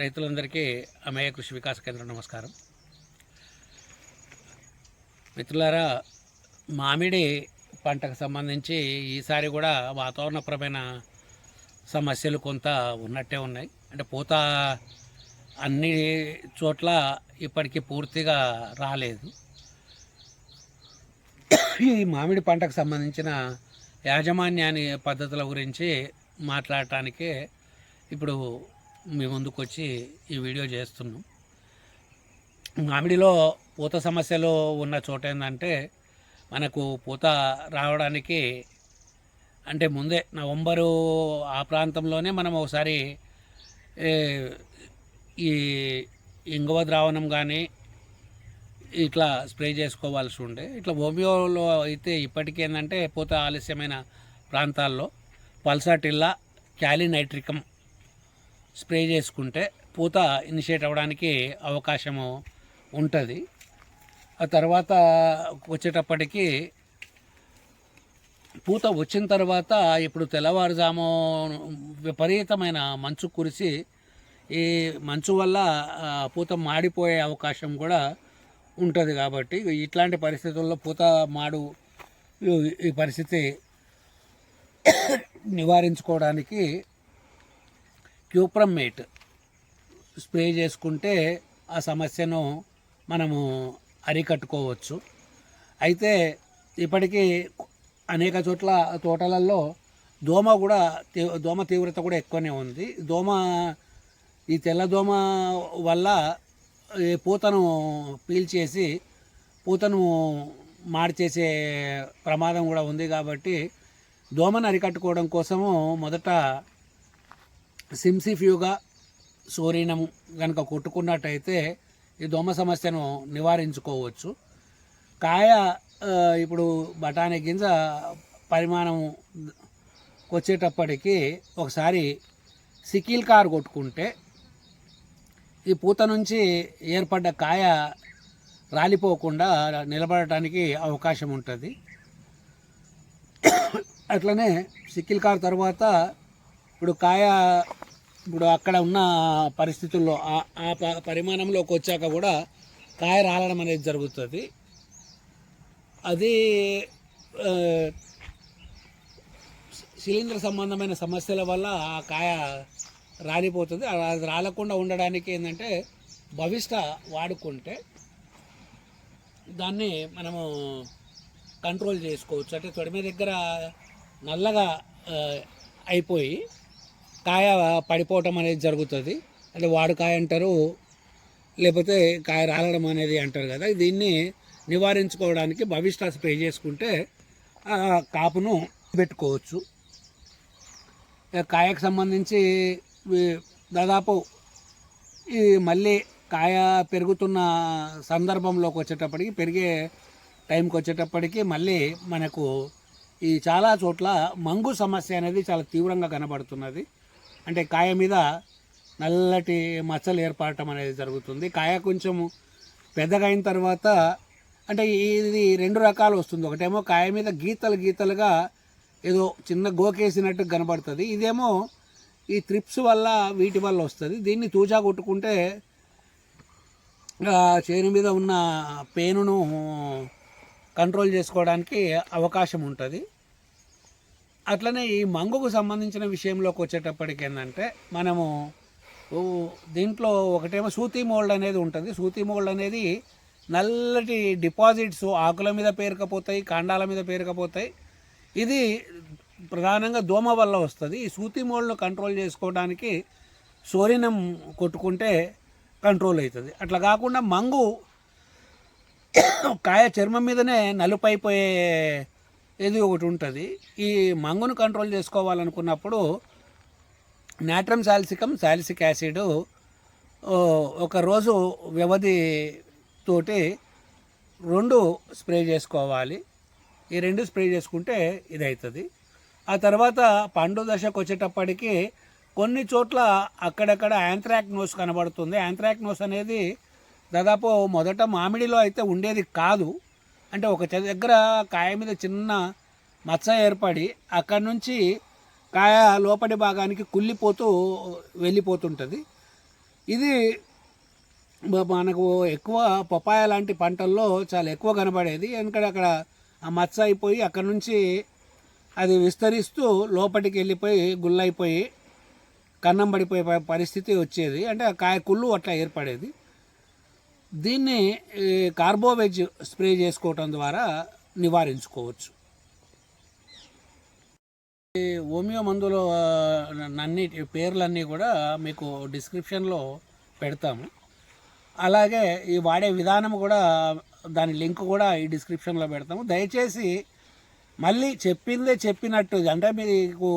రైతులందరికీ అమేయ కృషి వికాస కేంద్రం నమస్కారం. మిత్రులారా మామిడి పంటకు సంబంధించి ఈసారి కూడా వాతావరణపరమైన సమస్యలు కొంత ఉన్నట్టే ఉన్నాయి. అంటే పూత అన్ని చోట్ల ఇప్పటికీ పూర్తిగా రాలేదు. ఈ మామిడి పంటకు సంబంధించిన యాజమాన్యాన్ని పద్ధతుల గురించి మాట్లాడటానికి ఇప్పుడు మీ ముందుకు వచ్చి ఈ వీడియో చేస్తున్నాం. మామిడిలో పూత సమస్యలు ఉన్న చోట ఏంటంటే మనకు పూత రావడానికి అంటే ముందే నవంబరు ఆ ప్రాంతంలోనే మనం ఒకసారి ఈ ఇంగువ ద్రావణం కానీ ఇట్లా స్ప్రే చేసుకోవాల్సి ఉండే. ఇట్లా హోమియోలో అయితే ఇప్పటికీ ఏంటంటే పూత ఆలస్యమైన ప్రాంతాల్లో పల్సాటిల్లా క్యాలినైట్రికం స్ప్రే చేసుకుంటే పూత ఇనిషియేట్ అవ్వడానికి అవకాశము ఉంటుంది. ఆ తర్వాత వచ్చేటప్పటికి పూత వచ్చిన తర్వాత ఇప్పుడు తెల్లవారుజాము విపరీతమైన మంచు కురిసి ఈ మంచు వల్ల పూత మాడిపోయే అవకాశం కూడా ఉంటుంది కాబట్టి ఇట్లాంటి పరిస్థితుల్లో పూత మాడు ఈ పరిస్థితి నివారించుకోవడానికి క్యూప్రమ్మేట్ స్ప్రే చేసుకుంటే ఆ సమస్యను మనము అరికట్టుకోవచ్చు. అయితే ఇప్పటికీ అనేక చోట్ల తోటలలో దోమ కూడా తీ- దోమ తీవ్రత కూడా ఎక్కువనే ఉంది. దోమ ఈ తెల్ల దోమ వల్ల ఈ పూతను పీల్చేసి పూతను మార్చేసే ప్రమాదం కూడా ఉంది కాబట్టి దోమను అరికట్టుకోవడం కోసము మొదట సిమ్సిఫ్యూగా సోరీనం కనుక కొట్టుకున్నట్టయితే ఈ దోమ సమస్యను నివారించుకోవచ్చు. కాయ ఇప్పుడు బఠానీ గింజ పరిమాణం వచ్చేటప్పటికి ఒకసారి సికిల్ కార్ కొట్టుకుంటే ఈ పూత నుంచి ఏర్పడ్డ కాయ రాలిపోకుండా నిలబడటానికి అవకాశం ఉంటుంది. అట్లనే సికిల్ కార్ తర్వాత ఇప్పుడు కాయ ఇప్పుడు అక్కడ ఉన్న పరిస్థితుల్లో ఆ- ఆ ప- పరిమాణంలోకి వచ్చాక కూడా కాయ రాలడం అనేది జరుగుతుంది. అది శిలీంద్ర సంబంధమైన సమస్యల వల్ల ఆ కాయ రాలిపోతుంది. అది రాలకుండా ఉండడానికి ఏంటంటే భవిష్ట వాడుకుంటే దాన్ని మనము కంట్రోల్ చేసుకోవచ్చు. అంటే తొడిమ దగ్గర నల్లగా అయిపోయి కాయ పడిపోవటం అనేది జరుగుతుంది. అంటే వాడుకాయ అంటారు లేకపోతే కాయ రాలడం అనేది అంటారు కదా. దీన్ని నివారించుకోవడానికి భవిష్యత్ స్ప్రే చేసుకుంటే కాపును పెట్టుకోవచ్చు. కాయకు సంబంధించి దాదాపు ఈ మళ్ళీ కాయ పెరుగుతున్న సందర్భంలోకి వచ్చేటప్పటికి పెరిగే టైంకి వచ్చేటప్పటికి మళ్ళీ మనకు ఈ చాలా చోట్ల మంగు సమస్య అనేది చాలా తీవ్రంగా కనబడుతున్నది. అంటే కాయ మీద నల్లటి మచ్చలు ఏర్పడటం అనేది జరుగుతుంది. కాయ కొంచెము పెద్దగా అయిన తర్వాత అంటే ఇది రెండు రకాలు వస్తుంది. ఒకటేమో కాయ మీద గీతలు గీతలుగా ఏదో చిన్న గోకేసినట్టు కనబడుతుంది. ఇదేమో ఈ త్రిప్స్ వల్ల వీటి వల్ల వస్తుంది. దీన్ని తూజా కొట్టుకుంటే చేను మీద ఉన్న పెయిన్ను కంట్రోల్ చేసుకోవడానికి అవకాశం ఉంటుంది. అట్లనే ఈ మంగుకు సంబంధించిన విషయంలోకి వచ్చేటప్పటికి ఏంటంటే మనము దీంట్లో ఒకటేమో సూతి మోల్డ్ అనేది ఉంటుంది. సూతి మోల్డ్ అనేది నల్లటి డిపాజిట్స్ ఆకుల మీద పేరుకపోతాయి కాండాల మీద పేరుకపోతాయి. ఇది ప్రధానంగా దోమ వల్ల వస్తుంది. ఈ సూతి మోల్డ్ను కంట్రోల్ చేసుకోవడానికి సోరినం కొట్టుకుంటే కంట్రోల్ అవుతుంది అట్లా కాకుండా మంగు కాయ చర్మం మీదనే నలుపైపోయే ఇది ఒకటి ఉంటుంది. ఈ మంగును కంట్రోల్ చేసుకోవాలనుకున్నప్పుడు నాట్రమ్ సాల్సికం సాలిసిక్ యాసిడ్ ఒక రోజు వ్యవధి తోటి రెండు స్ప్రే చేసుకోవాలి. ఈ రెండు స్ప్రే చేసుకుంటే ఇది అవుతుంది ఆ తర్వాత పండు దశకు వచ్చేటప్పటికి కొన్ని చోట్ల అక్కడక్కడ యాంథ్రాక్నోస్ కనబడుతుంది. యాంథ్రాక్నోస్ అనేది దాదాపు మొదట మామిడిలో అయితే ఉండేది కాదు. అంటే ఒక దగ్గర కాయ మీద చిన్న మచ్చ ఏర్పడి అక్కడి నుంచి కాయ లోపలి భాగానికి కుళ్ళిపోతూ వెళ్ళిపోతుంటుంది. ఇది మనకు ఎక్కువ పపాయ లాంటి పంటల్లో చాలా ఎక్కువ కనబడేది. ఎందుకంటే అక్కడ ఆ మచ్చ అయిపోయి అక్కడ నుంచి అది విస్తరిస్తూ లోపలికి వెళ్ళిపోయి గుళ్ళైపోయి కన్నం పడిపోయే పరిస్థితి వచ్చేది. అంటే కాయ కుళ్ళు అట్లా ఏర్పడేది. దీన్ని ఈ కార్బోవెజ్ స్ప్రే చేసుకోవటం ద్వారా నివారించుకోవచ్చు. ఈ హోమియో మందులో అన్ని పేర్లన్నీ కూడా మీకు డిస్క్రిప్షన్లో పెడతాము. అలాగే ఈ వాడే విధానం కూడా దాని లింక్ కూడా ఈ డిస్క్రిప్షన్లో పెడతాము. దయచేసి మళ్ళీ చెప్పిందే చెప్పినట్టు అంటే మీకు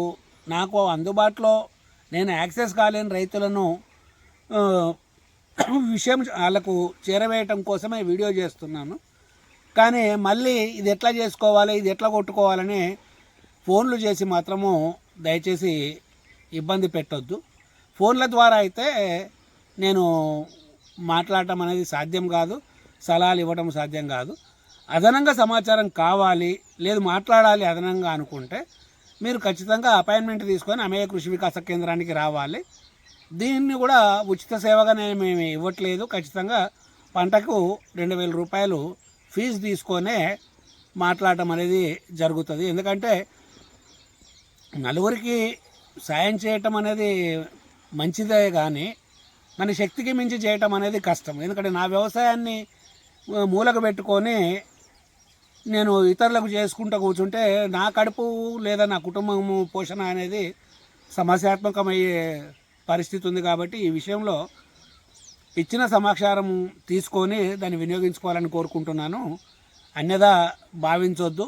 నాకు అందుబాటులో నేను యాక్సెస్ కాలేని రైతులను విషయం వాళ్ళకు చేరవేయటం కోసమే వీడియో చేస్తున్నాను. కానీ మళ్ళీ ఇది ఎట్లా చేసుకోవాలి ఇది ఎట్లా కొట్టుకోవాలని ఫోన్లు చేసి మాత్రము దయచేసి ఇబ్బంది పెట్టొద్దు. ఫోన్ల ద్వారా అయితే నేను మాట్లాడటం అనేది సాధ్యం కాదు సలహాలు ఇవ్వడం సాధ్యం కాదు. అదనంగా సమాచారం కావాలి లేదు మాట్లాడాలి అదనంగా అనుకుంటే మీరు ఖచ్చితంగా అపాయింట్మెంట్ తీసుకొని అమేయ కృషి వికాస కేంద్రానికి రావాలి. దీన్ని కూడా ఉచిత సేవగా నేను మేము ఇవ్వట్లేదు. ఖచ్చితంగా పంటకు రెండు వేల రూపాయలు ఫీజు తీసుకొనే మాట్లాడటం అనేది జరుగుతుంది. ఎందుకంటే నలుగురికి సాయం చేయటం అనేది మంచిదే కానీ మన శక్తికి మించి చేయటం అనేది కష్టం. ఎందుకంటే నా వ్యవసాయాన్ని ఆ, మూలకు పెట్టుకొని నేను ఇతరులకు చేసుకుంటూ కూర్చుంటే నా కడుపు లేదా నా కుటుంబం పోషణ అనేది సమస్యాత్మకమయ్యే పరిస్థితి ఉంది కాబట్టి ఈ విషయంలో ఇచ్చిన సమాచారం తీసుకొని దాన్ని వినియోగించుకోవాలని కోరుకుంటున్నాను. అన్యదా భావించొద్దు.